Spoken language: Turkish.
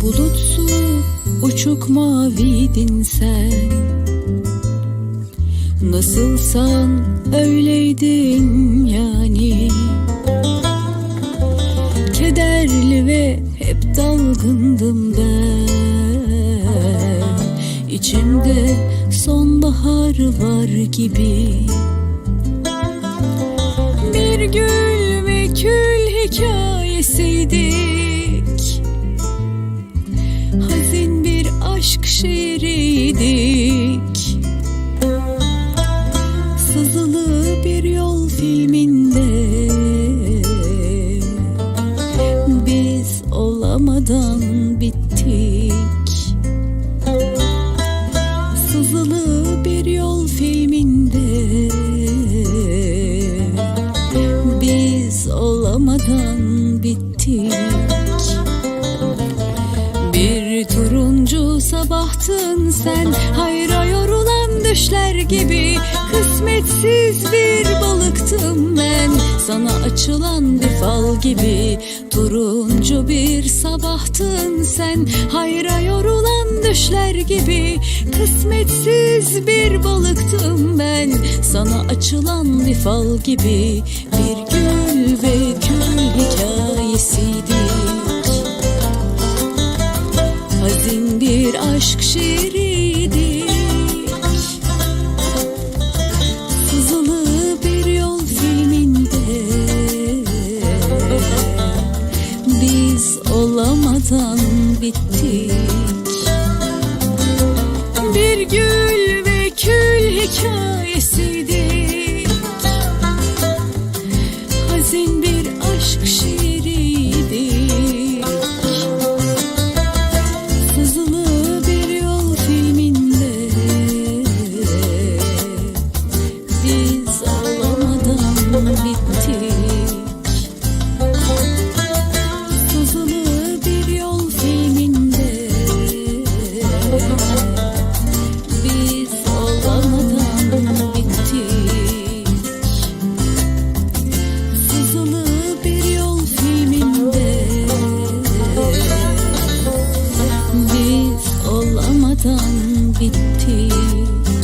Bulutsu uçuk maviydin sen. Nasılsan öyleydin yani. Kederli ve hep dalgındım ben. İçimde sonbahar var gibi. Bir gül ve kül hikayesiydik olamadan bittik. Sızılı bir yol filminde. Biz olamadan bittik. Bir turuncu sabahtın sen. Hayra yorulan düşler gibi Kısmetsiz bir Sana açılan bir fal gibi. Turuncu bir sabahtın sen Hayra yorulan düşler gibi. Kısmetsiz bir balıktım ben Sana açılan bir fal gibi. Bir gül ve kül hikayesiydik. Hazin bir aşk şiiriydik Biz olamadan bittik Bir gül ve kül hikayesiydik Olamadan bittik